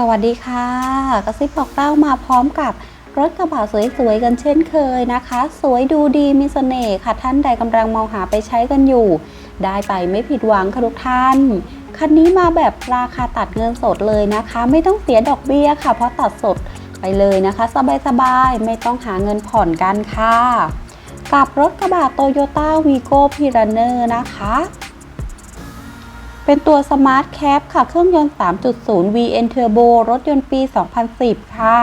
สวัสดีค่ะ กระซิบบอกเล่ามาพร้อมกับรถกระบะสวยๆกันเช่นเคยนะคะ สวยดูดีมีเสน่ห์ค่ะท่านใดกำลังมองหาไปใช้กันอยู่ ได้ไปไม่ผิดหวังค่ะทุกท่าน คันนี้มาแบบราคาตัดเงินสดเลยนะคะ ไม่ต้องเสียดอกเบี้ยค่ะ เพราะตัดสดไปเลยนะคะ สบายๆ ไม่ต้องหาเงินผ่อนกันค่ะ กับรถกระบะโตโยต้าวีโก้พีรันเนอร์นะคะ เป็นตัว Smart Cap ค่ะ เครื่องยนต์ 3.0 VN Turbo รถยนต์ปี 2010 ค่ะ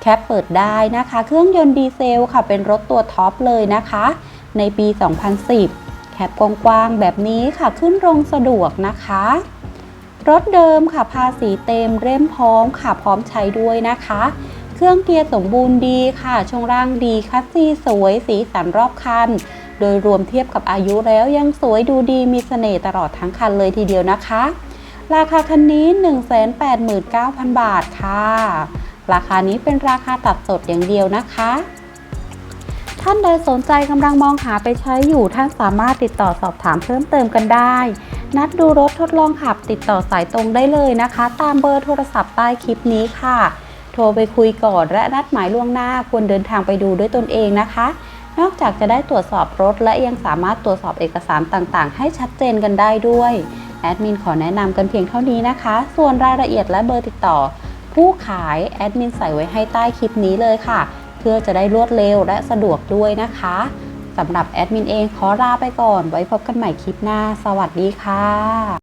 แคปเปิดได้นะคะ เครื่องยนต์ดีเซลค่ะ เป็นรถตัวท็อปเลยนะคะ ในปี 2010 แคปกว้างๆแบบนี้ค่ะ ขึ้นลงสะดวกนะคะ รถเดิมค่ะ ภาษีเต็มเร่มพร้อมค่ะ พร้อมใช้ด้วยนะคะ เครื่องเกียร์สมบูรณ์ดีค่ะ ช่วงล่างดีคัสซีสวย สีสันรอบคัน โดยรวมเทียบกับอายุแล้วยังสวยดูดีมีเสน่ห์ตลอดทั้งคันเลยทีเดียวนะคะ ราคาคันนี้ 189,000 บาทค่ะ ราคานี้เป็นราคาตัดสดอย่างเดียวนะคะ ท่านใดสนใจกำลังมองหาไปใช้อยู่ท่านสามารถติดต่อสอบถามเพิ่มเติมกันได้ นัดดูรถทดลองขับติดต่อสายตรงได้เลยนะคะ ตามเบอร์โทรศัพท์ใต้คลิปนี้ค่ะโทรไปคุยก่อนและนัดหมายล่วงหน้าควรเดินทางไปดูด้วยตนเองนะคะ นอกจากจะได้ตรวจสอบรถ และยังสามารถตรวจสอบเอกสารต่างๆ ให้ชัดเจนกันได้ด้วย แอดมินขอแนะนำกันเพียงเท่านี้นะคะ ส่วนรายละเอียดและเบอร์ติดต่อ ผู้ขายแอดมินใส่ไว้ให้ใต้คลิปนี้เลยค่ะ เพื่อจะได้รวดเร็วและสะดวกด้วยนะคะสำหรับแอดมินเองขอลาไปก่อน ไว้พบกันใหม่คลิปหน้า สวัสดีค่ะ